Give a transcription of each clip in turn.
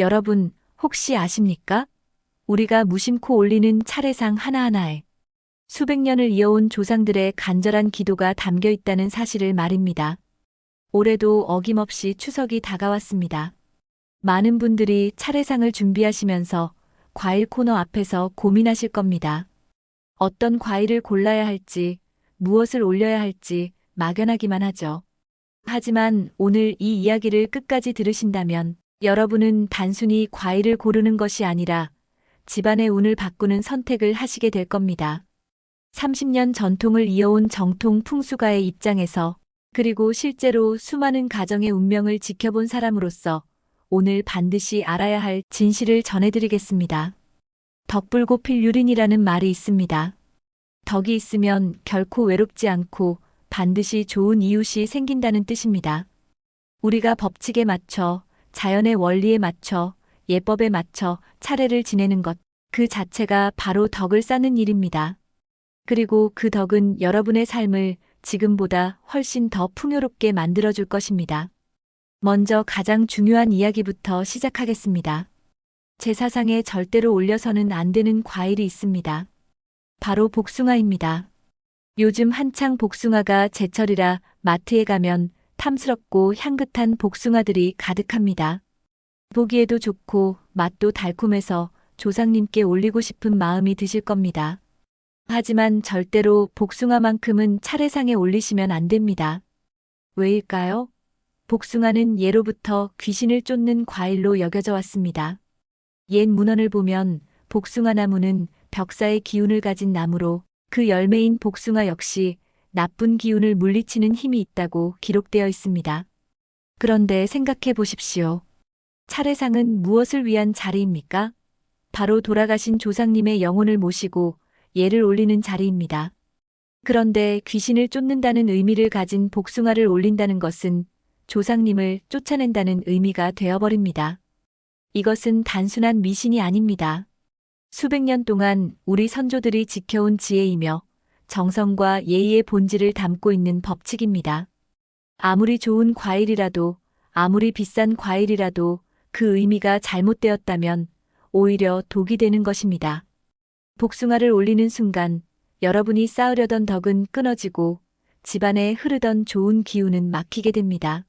여러분, 혹시 아십니까? 우리가 무심코 올리는 차례상 하나하나에 수백 년을 이어온 조상들의 간절한 기도가 담겨 있다는 사실을 말입니다. 올해도 어김없이 추석이 다가왔습니다. 많은 분들이 차례상을 준비하시면서 과일 코너 앞에서 고민하실 겁니다. 어떤 과일을 골라야 할지, 무엇을 올려야 할지 막연하기만 하죠. 하지만 오늘 이 이야기를 끝까지 들으신다면 여러분은 단순히 과일을 고르는 것이 아니라 집안의 운을 바꾸는 선택을 하시게 될 겁니다. 30년 전통을 이어온 정통 풍수가의 입장에서 그리고 실제로 수많은 가정의 운명을 지켜본 사람으로서 오늘 반드시 알아야 할 진실을 전해드리겠습니다. 덕불고 필 유린이라는 말이 있습니다. 덕이 있으면 결코 외롭지 않고 반드시 좋은 이웃이 생긴다는 뜻입니다. 우리가 법칙에 맞춰 자연의 원리에 맞춰 예법에 맞춰 차례를 지내는 것, 그 자체가 바로 덕을 쌓는 일입니다. 그리고 그 덕은 여러분의 삶을 지금보다 훨씬 더 풍요롭게 만들어줄 것입니다. 먼저 가장 중요한 이야기부터 시작하겠습니다. 제사상에 절대로 올려서는 안 되는 과일이 있습니다. 바로 복숭아입니다. 요즘 한창 복숭아가 제철이라 마트에 가면 탐스럽고 향긋한 복숭아들이 가득합니다. 보기에도 좋고 맛도 달콤해서 조상님께 올리고 싶은 마음이 드실 겁니다. 하지만 절대로 복숭아만큼은 차례상에 올리시면 안 됩니다. 왜일까요? 복숭아는 예로부터 귀신을 쫓는 과일로 여겨져 왔습니다. 옛 문헌을 보면 복숭아 나무는 벽사의 기운을 가진 나무로 그 열매인 복숭아 역시 나쁜 기운을 물리치는 힘이 있다고 기록되어 있습니다. 그런데 생각해 보십시오. 차례상은 무엇을 위한 자리입니까? 바로 돌아가신 조상님의 영혼을 모시고 예를 올리는 자리입니다. 그런데 귀신을 쫓는다는 의미를 가진 복숭아를 올린다는 것은 조상님을 쫓아낸다는 의미가 되어버립니다. 이것은 단순한 미신이 아닙니다. 수백 년 동안 우리 선조들이 지켜온 지혜이며 정성과 예의의 본질을 담고 있는 법칙입니다. 아무리 좋은 과일이라도, 아무리 비싼 과일이라도 그 의미가 잘못되었다면 오히려 독이 되는 것입니다. 복숭아를 올리는 순간 여러분이 쌓으려던 덕은 끊어지고 집안에 흐르던 좋은 기운은 막히게 됩니다.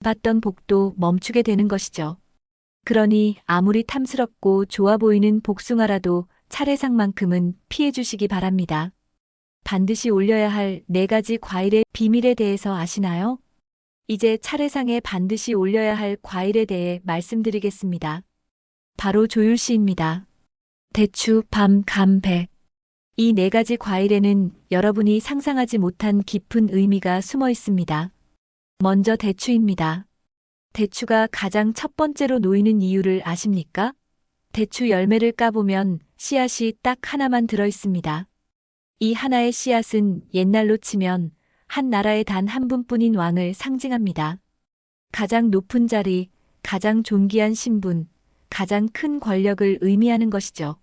받던 복도 멈추게 되는 것이죠. 그러니 아무리 탐스럽고 좋아 보이는 복숭아라도 차례상만큼은 피해 주시기 바랍니다. 반드시 올려야 할 네 가지 과일의 비밀에 대해서 아시나요? 이제 차례상에 반드시 올려야 할 과일에 대해 말씀드리겠습니다. 바로 조율시입니다. 대추, 밤, 감, 배. 이 네 가지 과일에는 여러분이 상상하지 못한 깊은 의미가 숨어 있습니다. 먼저 대추입니다. 대추가 가장 첫 번째로 놓이는 이유를 아십니까? 대추 열매를 까보면 씨앗이 딱 하나만 들어 있습니다. 이 하나의 씨앗은 옛날로 치면 한 나라의 단 한 분뿐인 왕을 상징합니다. 가장 높은 자리, 가장 존귀한 신분, 가장 큰 권력을 의미하는 것이죠.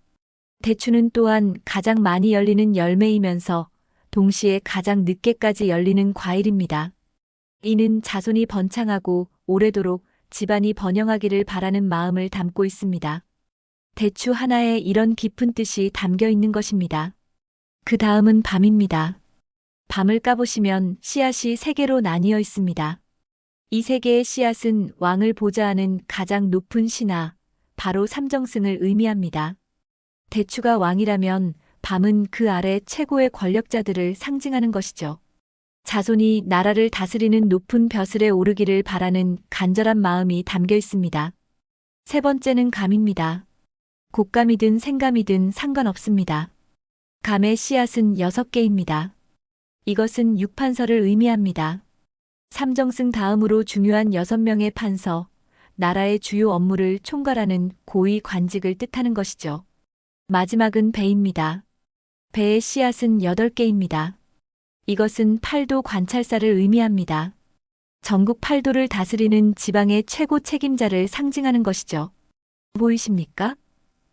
대추는 또한 가장 많이 열리는 열매이면서 동시에 가장 늦게까지 열리는 과일입니다. 이는 자손이 번창하고 오래도록 집안이 번영하기를 바라는 마음을 담고 있습니다. 대추 하나에 이런 깊은 뜻이 담겨 있는 것입니다. 그 다음은 밤입니다. 밤을 까보시면 씨앗이 세 개로 나뉘어 있습니다. 이 세 개의 씨앗은 왕을 보좌하는 가장 높은 신하, 바로 삼정승을 의미합니다. 대추가 왕이라면 밤은 그 아래 최고의 권력자들을 상징하는 것이죠. 자손이 나라를 다스리는 높은 벼슬에 오르기를 바라는 간절한 마음이 담겨 있습니다. 세 번째는 감입니다. 곶감이든 생감이든 상관없습니다. 감의 씨앗은 여섯 개입니다. 이것은 육판서를 의미합니다. 삼정승 다음으로 중요한 여섯 명의 판서, 나라의 주요 업무를 총괄하는 고위 관직을 뜻하는 것이죠. 마지막은 배입니다. 배의 씨앗은 여덟 개입니다. 이것은 팔도 관찰사를 의미합니다. 전국 팔도를 다스리는 지방의 최고 책임자를 상징하는 것이죠. 보이십니까?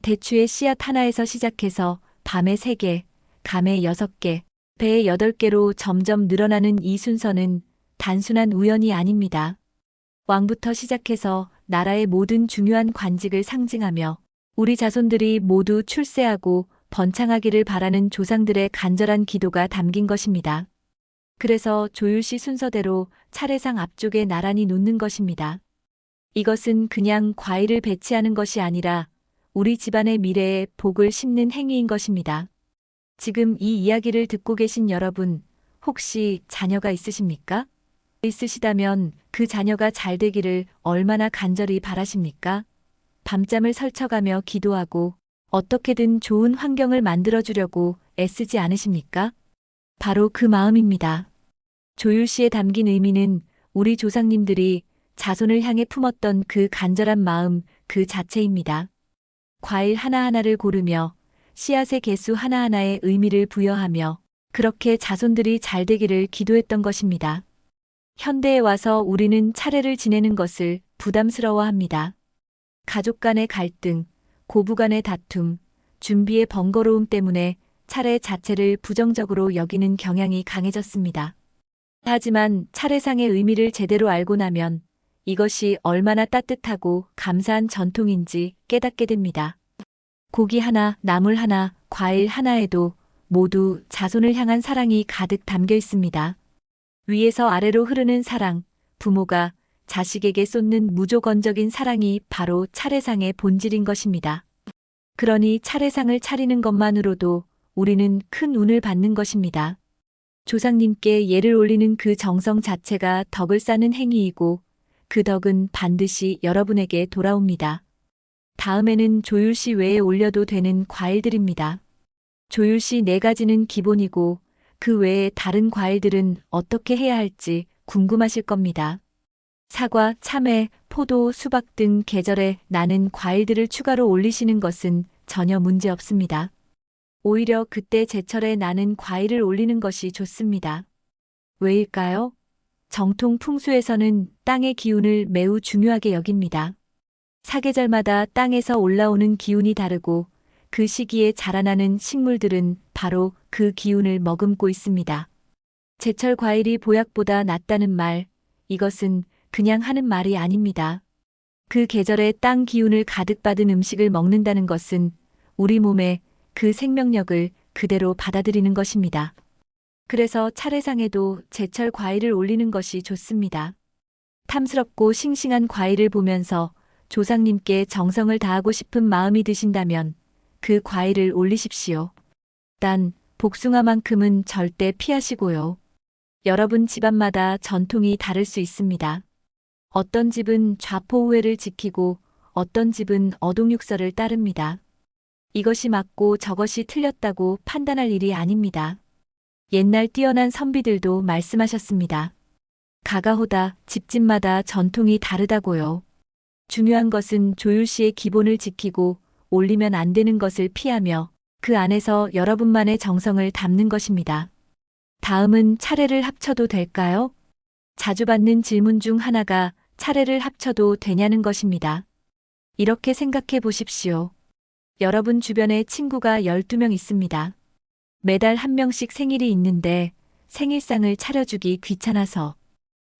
대추의 씨앗 하나에서 시작해서 밤의 세 개, 감의 여섯 개, 배의 여덟 개로 점점 늘어나는 이 순서는 단순한 우연이 아닙니다. 왕부터 시작해서 나라의 모든 중요한 관직을 상징하며 우리 자손들이 모두 출세하고 번창하기를 바라는 조상들의 간절한 기도가 담긴 것입니다. 그래서 조율시 순서대로 차례상 앞쪽에 나란히 놓는 것입니다. 이것은 그냥 과일을 배치하는 것이 아니라 우리 집안의 미래에 복을 심는 행위인 것입니다. 지금 이 이야기를 듣고 계신 여러분, 혹시 자녀가 있으십니까? 있으시다면 그 자녀가 잘 되기를 얼마나 간절히 바라십니까? 밤잠을 설쳐가며 기도하고 어떻게든 좋은 환경을 만들어주려고 애쓰지 않으십니까? 바로 그 마음입니다. 조율 시에 담긴 의미는 우리 조상님들이 자손을 향해 품었던 그 간절한 마음 그 자체입니다. 과일 하나하나를 고르며 씨앗의 개수 하나하나에 의미를 부여하며 그렇게 자손들이 잘 되기를 기도했던 것입니다. 현대에 와서 우리는 차례를 지내는 것을 부담스러워 합니다. 가족 간의 갈등, 고부 간의 다툼, 준비의 번거로움 때문에 차례 자체를 부정적으로 여기는 경향이 강해졌습니다. 하지만 차례상의 의미를 제대로 알고 나면 이것이 얼마나 따뜻하고 감사한 전통인지 깨닫게 됩니다. 고기 하나, 나물 하나, 과일 하나에도 모두 자손을 향한 사랑이 가득 담겨 있습니다. 위에서 아래로 흐르는 사랑, 부모가 자식에게 쏟는 무조건적인 사랑이 바로 차례상의 본질인 것입니다. 그러니 차례상을 차리는 것만으로도 우리는 큰 운을 받는 것입니다. 조상님께 예를 올리는 그 정성 자체가 덕을 쌓는 행위이고 그 덕은 반드시 여러분에게 돌아옵니다. 다음에는 조율시 외에 올려도 되는 과일들입니다. 조율시 네 가지는 기본이고 그 외에 다른 과일들은 어떻게 해야 할지 궁금하실 겁니다. 사과, 참외, 포도, 수박 등 계절에 나는 과일들을 추가로 올리시는 것은 전혀 문제 없습니다. 오히려 그때 제철에 나는 과일을 올리는 것이 좋습니다. 왜일까요? 정통 풍수에서는 땅의 기운을 매우 중요하게 여깁니다. 사계절마다 땅에서 올라오는 기운이 다르고 그 시기에 자라나는 식물들은 바로 그 기운을 머금고 있습니다. 제철 과일이 보약보다 낫다는 말, 이것은 그냥 하는 말이 아닙니다. 그 계절에 땅 기운을 가득 받은 음식을 먹는다는 것은 우리 몸에 그 생명력을 그대로 받아들이는 것입니다. 그래서 차례상에도 제철 과일을 올리는 것이 좋습니다. 탐스럽고 싱싱한 과일을 보면서 조상님께 정성을 다하고 싶은 마음이 드신다면 그 과일을 올리십시오. 단, 복숭아만큼은 절대 피하시고요. 여러분 집안마다 전통이 다를 수 있습니다. 어떤 집은 좌포우회를 지키고 어떤 집은 어동육설을 따릅니다. 이것이 맞고 저것이 틀렸다고 판단할 일이 아닙니다. 옛날 뛰어난 선비들도 말씀하셨습니다. 가가호다 집집마다 전통이 다르다고요. 중요한 것은 조율시의 기본을 지키고 올리면 안 되는 것을 피하며 그 안에서 여러분만의 정성을 담는 것입니다. 다음은 차례를 합쳐도 될까요? 자주 받는 질문 중 하나가 차례를 합쳐도 되냐는 것입니다. 이렇게 생각해 보십시오. 여러분 주변에 친구가 12명 있습니다. 매달 한 명씩 생일이 있는데 생일상을 차려주기 귀찮아서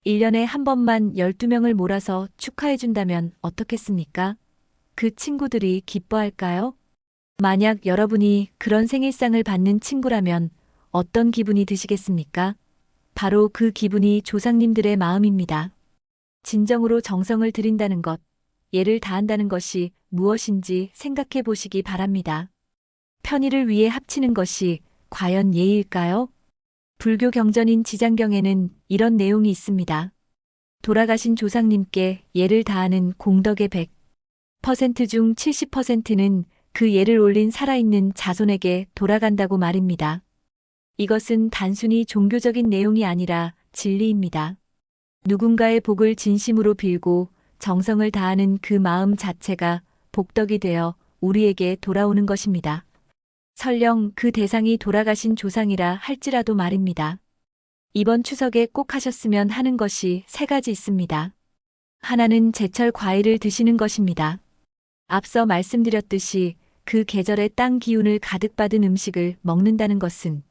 1년에 한 번만 12명을 몰아서 축하해준다면 어떻겠습니까? 그 친구들이 기뻐할까요? 만약 여러분이 그런 생일상을 받는 친구라면 어떤 기분이 드시겠습니까? 바로 그 기분이 조상님들의 마음입니다. 진정으로 정성을 들인다는 것, 예를 다한다는 것이 무엇인지 생각해 보시기 바랍니다. 편의를 위해 합치는 것이 과연 예일까요? 불교 경전인 지장경에는 이런 내용이 있습니다. 돌아가신 조상님께 예를 다하는 공덕의 100%중 70%는 그 예를 올린 살아있는 자손에게 돌아간다고 말입니다. 이것은 단순히 종교적인 내용이 아니라 진리입니다. 누군가의 복을 진심으로 빌고 정성을 다하는 그 마음 자체가 복덕이 되어 우리에게 돌아오는 것입니다. 설령 그 대상이 돌아가신 조상이라 할지라도 말입니다. 이번 추석에 꼭 하셨으면 하는 것이 세 가지 있습니다. 하나는 제철 과일을 드시는 것입니다. 앞서 말씀드렸듯이 그 계절의 땅 기운을 가득 받은 음식을 먹는다는 것은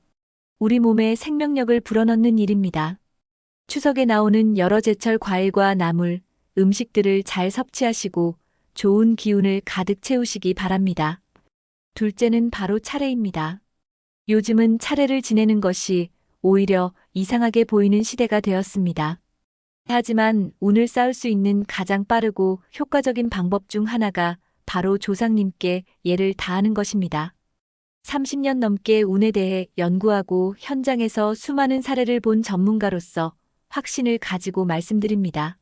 우리 몸에 생명력을 불어넣는 일입니다. 추석에 나오는 여러 제철 과일과 나물, 음식들을 잘 섭취하시고 좋은 기운을 가득 채우시기 바랍니다. 둘째는 바로 차례입니다. 요즘은 차례를 지내는 것이 오히려 이상하게 보이는 시대가 되었습니다. 하지만 운을 쌓을 수 있는 가장 빠르고 효과적인 방법 중 하나가 바로 조상님께 예를 다하는 것입니다. 30년 넘게 운에 대해 연구하고 현장에서 수많은 사례를 본 전문가로서 확신을 가지고 말씀드립니다.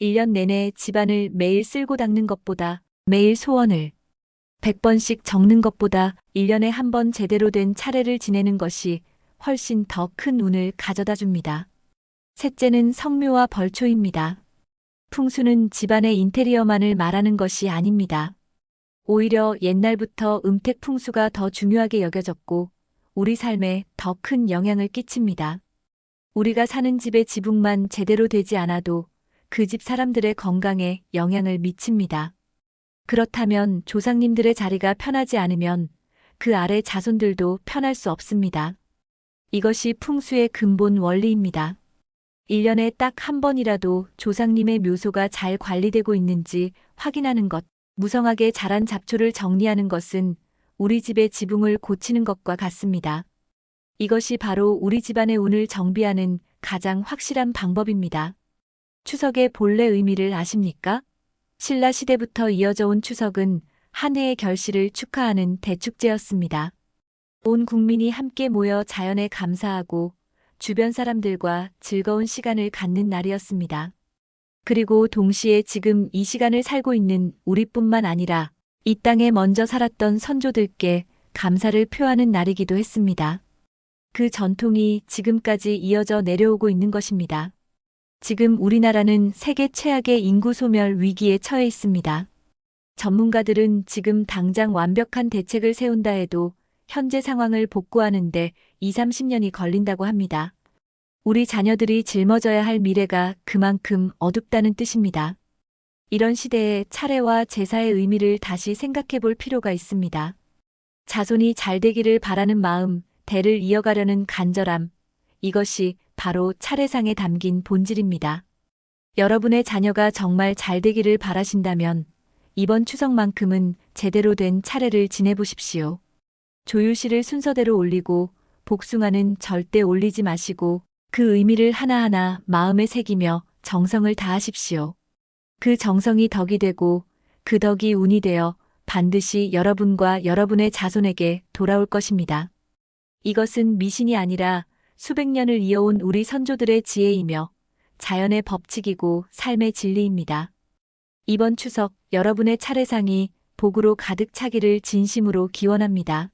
1년 내내 집안을 매일 쓸고 닦는 것보다 매일 소원을 100번씩 적는 것보다 1년에 한 번 제대로 된 차례를 지내는 것이 훨씬 더 큰 운을 가져다 줍니다. 셋째는 성묘와 벌초입니다. 풍수는 집안의 인테리어만을 말하는 것이 아닙니다. 오히려 옛날부터 음택 풍수가 더 중요하게 여겨졌고 우리 삶에 더 큰 영향을 끼칩니다. 우리가 사는 집의 지붕만 제대로 되지 않아도 그 집 사람들의 건강에 영향을 미칩니다. 그렇다면 조상님들의 자리가 편하지 않으면 그 아래 자손들도 편할 수 없습니다. 이것이 풍수의 근본 원리입니다. 1년에 딱 한 번이라도 조상님의 묘소가 잘 관리되고 있는지 확인하는 것, 무성하게 자란 잡초를 정리하는 것은 우리 집의 지붕을 고치는 것과 같습니다. 이것이 바로 우리 집안의 운을 정비하는 가장 확실한 방법입니다. 추석의 본래 의미를 아십니까? 신라 시대부터 이어져 온 추석은 한 해의 결실을 축하하는 대축제였습니다. 온 국민이 함께 모여 자연에 감사하고 주변 사람들과 즐거운 시간을 갖는 날이었습니다. 그리고 동시에 지금 이 시간을 살고 있는 우리뿐만 아니라 이 땅에 먼저 살았던 선조들께 감사를 표하는 날이기도 했습니다. 그 전통이 지금까지 이어져 내려오고 있는 것입니다. 지금 우리나라는 세계 최악의 인구 소멸 위기에 처해 있습니다. 전문가들은 지금 당장 완벽한 대책을 세운다 해도 현재 상황을 복구하는데 2, 30년이 걸린다고 합니다. 우리 자녀들이 짊어져야 할 미래가 그만큼 어둡다는 뜻입니다. 이런 시대에 차례와 제사의 의미를 다시 생각해 볼 필요가 있습니다. 자손이 잘 되기를 바라는 마음, 대를 이어가려는 간절함, 이것이 바로 차례상에 담긴 본질입니다. 여러분의 자녀가 정말 잘 되기를 바라신다면 이번 추석만큼은 제대로 된 차례를 지내보십시오. 조율실을 순서대로 올리고 복숭아는 절대 올리지 마시고 그 의미를 하나하나 마음에 새기며 정성을 다하십시오. 그 정성이 덕이 되고 그 덕이 운이 되어 반드시 여러분과 여러분의 자손에게 돌아올 것입니다. 이것은 미신이 아니라 수백 년을 이어온 우리 선조들의 지혜이며 자연의 법칙이고 삶의 진리입니다. 이번 추석 여러분의 차례상이 복으로 가득 차기를 진심으로 기원합니다.